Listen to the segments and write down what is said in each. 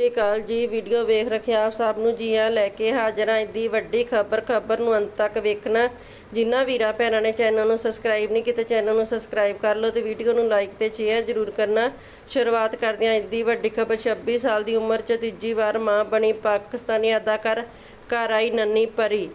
ਸਤਿ ਸ਼੍ਰੀ ਅਕਾਲ ਜੀ, ਵੀਡੀਓ ਵੇਖ ਰੱਖਿਆ ਆਪ ਸਭ ਨੂੰ ਜੀ ਆ ਲੈ ਕੇ ਹਾਜ਼ਰ ਹਾਂ ਦੀ ਵੱਡੀ ਖਬਰ ਖਬਰ ਨੂੰ ਅੰਤ ਤੱਕ ਵੇਖਣਾ। ਜਿਨ੍ਹਾਂ ਵੀਰਾਂ ਭੈਣਾਂ ਨੇ ਚੈਨਲ ਨੂੰ ਸਬਸਕ੍ਰਾਈਬ ਨਹੀਂ ਕੀਤਾ, ਚੈਨਲ ਨੂੰ ਸਬਸਕ੍ਰਾਈਬ ਕਰ ਲਓ ਤੇ ਵੀਡੀਓ ਨੂੰ ਲਾਈਕ ਤੇ ਸ਼ੇਅਰ ਜ਼ਰੂਰ ਕਰਨਾ। ਸ਼ੁਰੂਆਤ ਕਰਦੇ ਹਾਂ ਦੀ ਵੱਡੀ ਖਬਰ 26 ਸਾਲ ਦੀ ਉਮਰ 'ਚ ਤੀਜੀ ਵਾਰ ਮਾਂ ਬਣੀ ਪਾਕਿਸਤਾਨੀ ਅਦਾਕਾਰ ਘਰ ਆਈ ਨੰਨੀ ਪਰੀ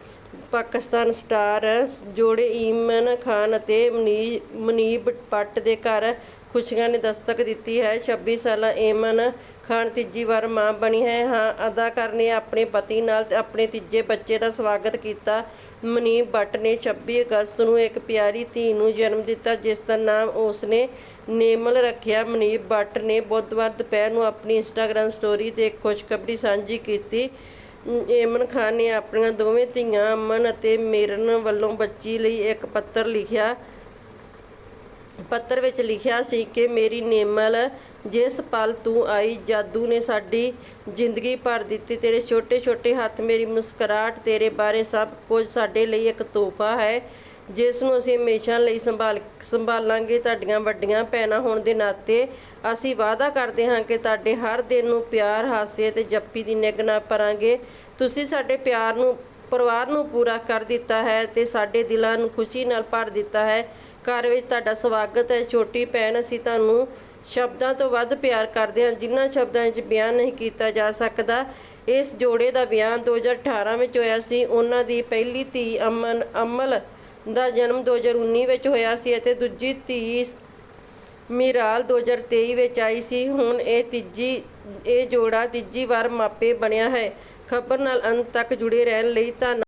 ਪਾਕਿਸਤਾਨ ਸਟਾਰ ਜੋੜੇ ਈਮਨ ਖਾਨ ਅਤੇ ਮਨੀ- ਮਨੀਬ ਭੱਟ ਦੇ ਘਰ ਖੁਸ਼ੀਆਂ ਨੇ ਦਸਤਕ ਦਿੱਤੀ ਹੈ। 26 ਸਾਲਾ ਏਮਨ ਖਾਨ ਤੀਜੀ ਵਾਰ ਮਾਂ ਬਣੀ ਹੈ। ਹਾਂ, ਅਦਾਕਾਰ ਨੇ ਆਪਣੇ ਪਤੀ ਨਾਲ ਤੇ ਆਪਣੇ ਤੀਜੇ ਬੱਚੇ ਦਾ ਸਵਾਗਤ ਕੀਤਾ। ਮਨੀਬ ਭੱਟ ਨੇ 26 ਅਗਸਤ ਨੂੰ ਇੱਕ ਪਿਆਰੀ ਧੀ ਨੂੰ ਜਨਮ ਦਿੱਤਾ, ਜਿਸ ਦਾ ਨਾਮ ਉਸਨੇ ਨੇਮਲ ਰੱਖਿਆ। ਮਨੀਬ ਭੱਟ ਨੇ ਬੁੱਧਵਾਰ ਦੁਪਹਿਰ ਨੂੰ ਆਪਣੀ ਇੰਸਟਾਗ੍ਰam ਸਟੋਰੀ ਤੇ ਇੱਕ ਖੁਸ਼ਖਬਰੀ ਸਾਂਝੀ ਕੀਤੀ। ਏਮਨ ਖਾਨ ਨੇ ਆਪਣੀਆਂ ਦੋਵੇਂ ਧੀਆਂ ਅਮਨ ਅਤੇ ਮੇਰਨ ਵੱਲੋਂ ਬੱਚੀ ਲਈ ਇੱਕ ਪੱਤਰ ਲਿਖਿਆ, ਪੱਤਰ ਵਿੱਚ ਲਿਖਿਆ ਸੀ ਕਿ ਮੇਰੀ ਨੇਮਲ, ਜਿਸ ਪਲ ਤੂੰ ਆਈ, ਜਾਦੂ ਨੇ ਸਾਡੀ ਜ਼ਿੰਦਗੀ ਭਰ ਦਿੱਤੀ, ਤੇਰੇ ਛੋਟੇ ਛੋਟੇ ਹੱਥ, ਮੇਰੀ ਮੁਸਕਰਾਹਟ, ਤੇਰੇ ਬਾਰੇ ਸਭ ਕੁਝ ਸਾਡੇ ਲਈ ਇੱਕ ਤੋਹਫਾ ਹੈ। ਜਿਸ ਨੂੰ ਅਸੀਂ ਹਮੇਸ਼ਾ ਲਈ ਸੰਭਾਲ ਸੰਭਾਲਾਂਗੇ, ਤੁਹਾਡੀਆਂ ਵੱਡੀਆਂ ਭੈਣਾਂ ਹੋਣ ਦੇ ਨਾਤੇ ਅਸੀਂ ਵਾਅਦਾ ਕਰਦੇ ਹਾਂ ਕਿ ਤੁਹਾਡੇ ਹਰ ਦਿਨ ਨੂੰ ਪਿਆਰ, ਹਾਸੇ ਤੇ ਜੱਪੀ ਦੀ ਨਿੱਘ ਨਾ ਭਰਾਂਗੇ। ਤੁਸੀਂ ਸਾਡੇ ਪਿਆਰ ਨੂੰ, ਪਰਿਵਾਰ ਨੂੰ ਪੂਰਾ ਕਰ ਦਿੱਤਾ ਹੈ ਤੇ ਸਾਡੇ ਦਿਲਾਂ ਨੂੰ ਖੁਸ਼ੀ ਨਾਲ ਭਰ ਦਿੱਤਾ ਹੈ। ਘਰ ਵਿੱਚ ਤੁਹਾਡਾ ਸਵਾਗਤ ਹੈ। ਛੋਟੀ ਭੈਣ, ਅਸੀਂ ਤੁਹਾਨੂੰ ਸ਼ਬਦਾਂ ਤੋਂ ਵੱਧ ਪਿਆਰ ਕਰਦੇ ਹਾਂ, ਜਿਨ੍ਹਾਂ ਸ਼ਬਦਾਂ ਵਿੱਚ ਬਿਆਨ ਨਹੀਂ ਕੀਤਾ ਜਾ ਸਕਦਾ। ਇਸ ਜੋੜੇ ਦਾ ਵਿਆਹ 2018 ਵਿੱਚ ਹੋਇਆ ਸੀ। ਉਹਨਾਂ ਦੀ ਪਹਿਲੀ ਧੀ ਅਮਨ, ਅਮਲ ਦਾ ਜਨਮ 2019 ਵਿੱਚ ਹੋਇਆ ਸੀ ਅਤੇ ਦੂਜੀ ਧੀ ਮਿਰਾਲ 2023 ਵਿੱਚ ਆਈ ਸੀ। ਹੁਣ ਇਹ ਤੀਜੀ, ਇਹ ਜੋੜਾ ਤੀਜੀ ਵਾਰ ਮਾਪੇ ਬਣਿਆ ਹੈ। ਖਬਰ ਨਾਲ ਅੰਤ ਤੱਕ ਜੁੜੇ ਰਹਿਣ ਲਈ ਧੰਨ